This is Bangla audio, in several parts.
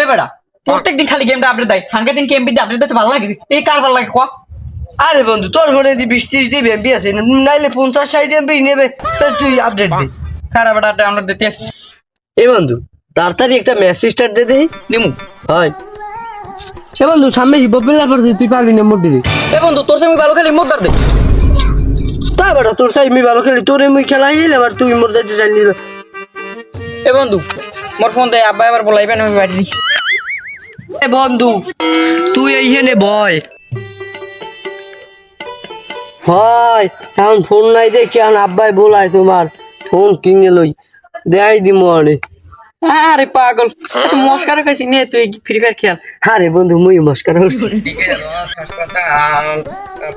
এ বেড়া প্রত্যেকদিন খালি গেমটা আপডেট দেয়। হাঙ্গা দিন গেম বিদ্যা আপডেট দিতে ভালো লাগে? এই কার ভালো লাগে কয়া আরে বন্ধু তোর ফোনে দি বিশ ত্রিশ দিবি এমবি আছে নাইলে পঞ্চাশ ষাট এমবি নেবে তা তুই আপডেট দে। খারাপ বেড়া ডাউনলোড দিতে এ বন্ধু তাড়াতাড়ি একটা মেসেজ স্টার্ট দে দেই দিমু। হয়। সে বন্ধু সামনে হিপ হপ প্লেয়ার পড়ছে তুই পারবি না মোট দিবি এ বন্ধু তোর সঙ্গে ভালো খালি মোট দে। তা বেটা তোর আমি ভালো খেলি তোর মুই খেলা হইলে আবার তুই মোর দাইতে জানি এ বন্ধু মোর ফোন দেয় আব্বা এবার বলাইবেন আমি বাড়ি বন্ধু তুই এইখানে বয়। হয় এখন ফোন নাই দেখি এখন আব্বাই বলাই তোমার ফোন কিনে লই। দেখাই দিমু আরে। আরে পাগল আচ্ছা মস্কার কাছে নে তুই ফ্রি ফায়ার খেল। আরে বন্ধু মুই মস্কার করছি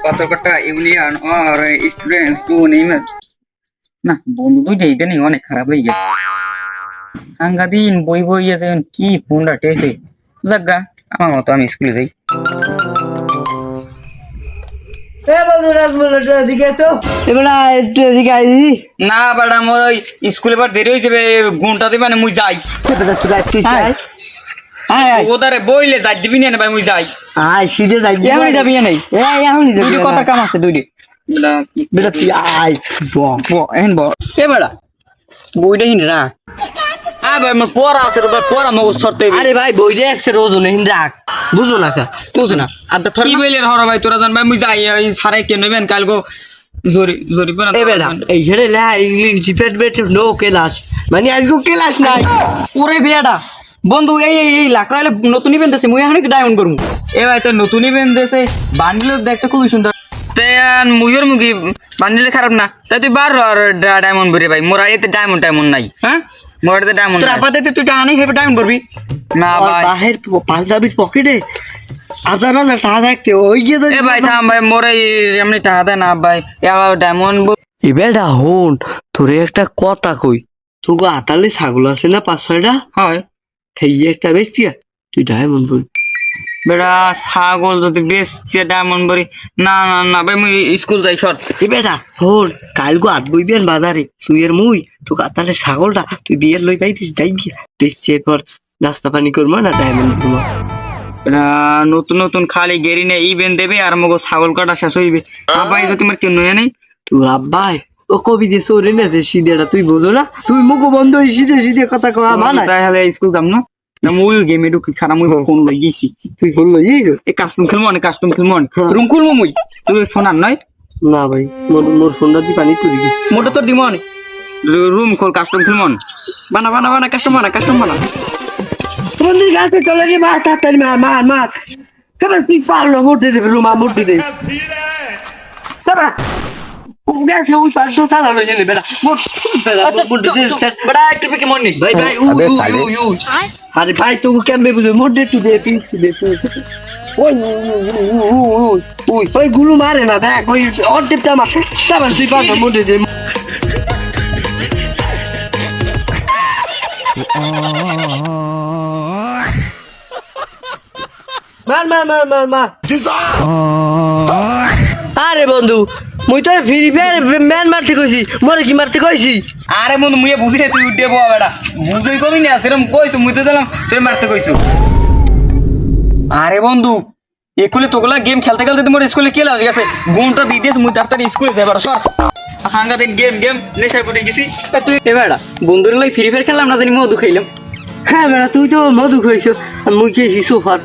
পাথরকটা ইউনিয়ন আর স্টুডেন্ট টু নেইমার না বন্ধু দুইটাই দেনি অনেক খারাপ হয়ে গেছে। হাঙ্গা দিন বই বই আছে কি ফোনটা টেকে? যাগা আমার মতো আমি স্কুলে যাই। না ওই স্কুলে বার দেরি হয়ে যাবে মানে মুই হ্যাঁ ওদারে বইলে যাই দিবি না ভাই মুই যাই। আয় সিধে যাই এখনই যাবি নাই এ এখনই যাবি কথার কাম আছে দুইটি। বেটা তুই আয় বম ব এখন ব এ বেড়া বইটা হিন আ ভাই মোর পড়া আছে ভাই পড়া মগজ আরে ভাই বই রে একশো রোজ হিন রাখ। বুঝো না কা? বুঝো না। কি হর ভাই তোরা জান ভাই মুই যাই সারে কে নেবেন কালগো জরি জরি পড়া এ বেটা এই ছেড়ে লে ইংলিশ ডিপার্টমেন্ট নো ক্লাস। মানে আজকে ক্লাস নাই। ওরে বন্ধু এই এই এই লাকড়া হলে নতুন ইভেন্ট আছে মুই এখানে ডায়মন্ড করব এ ভাই তো নতুন ইভেন্ট দেশে বান্ডিল দেখতে খুবই সুন্দর। তে মুইর মুগি বান্ডিল খারাপ না। তাই তুই বার আর ডায়মন্ড বেরে ভাই মোর এতে ডায়মন্ড টাইমন্ড নাই। হ্যাঁ? মোর এতে ডায়মন্ড তোর আব্বা তুই টাকা নেই ভেবে ডায়মন্ড করবি না ভাই। বাহের পাঞ্জাবির পকেটে হাজার হাজার টাকা থাকতে ওই গিয়ে এ ভাই থাম ভাই মোরে এমনি টাকা দেয় না ভাই। এবার ডায়মন্ড এ বেটা হন তোরে একটা কথা কই। তোকে আতালে ছাগল আছে না পাঁচ ছয়টা? হয়। খেয়ে একটা বেশি তুই ডায়মন্ড বল বেটা ছাগল যদি বেশি ডায়মন্ড বরি না না না ভাই মুই স্কুল যাই সর। এ বেটা হন কাল গো আট বই বিয়ান বাজারে তুই এর মুই তোকে আতালে ছাগলটা তুই বিয়ের লই পাইতিস যাই গিয়া দেখছি এরপর নাস্তা পানি করব না ডায়মন্ড করব নতুন নতুন খালি গেরি নে ইভেন্ট দেবে আর মগো ছাগল কাটা শেষ হইবে। আব্বাই তো তোমার কেন নেই? তোর আব্বাই ও কবি যে সরে নেছে সিদেটা তুই বোঝো না? তুই মুখ বন্ধ হই সিধে সিধে কথা কওয়া মানা তাহলে স্কুল যাম না? না মুই গেমে ঢুকি খারাপ মুই ফোন লই গেছি তুই বলল এই গো। এই কাস্টম খেলব অনেক কাস্টম খেলব হ্যাঁ। রুম খুলবো মুই? তুমি শোনার নয়? না ভাই মোর মোর ফোনটা তুই পানি তুই গিয়ে মোটা তোর দিব অনেক রুম খোল কাস্টম খেলব বানা বানা বানা কাস্টম বানা কাস্টম বানা। বন্ধু গাছে চলে রে মার তাড়াতাড়ি মার মার মার। কেবল তুই পারল মরতে দেবে রুমা দে মোট বেটা মরতে আরে ভাই তোকে কেমনে বুঝে মরতে তুই দে তুই দে তুই ওই উ, উ, উ, উ, উ, উ, উ, ওই গুলো মারে। না দেখ ওই বন্ধু মুই তো ফ্রি ফায়ার ম্যান মারতে কইছি মরে কি মারতে কইছি? আরে বন্ধু মুই বুঝি না তুই উঠে বয়া বেটা বুঝই কবি না সেরকম কইছো মুই তো দিলাম তুই মারতে কইছো। আরে বন্ধু একুলে তোগুলা গেম খেলতে খেলতে তোমার স্কুলে কে লাস গেছে। গুণটা দিয়ে দিয়েছে মুই তাড়াতাড়ি স্কুলে যাবার সর। হাঙ্গা দিন গেম গেম নেশায় পড়ে গেছি। তুই এ বেড়া বন্ধুর লাই ফ্রি ফায়ার খেললাম না জানি মধু খাইলাম। হ্যাঁ বেড়া তুই তো মধু খাইছ আর মুই খেয়েছি সোফার।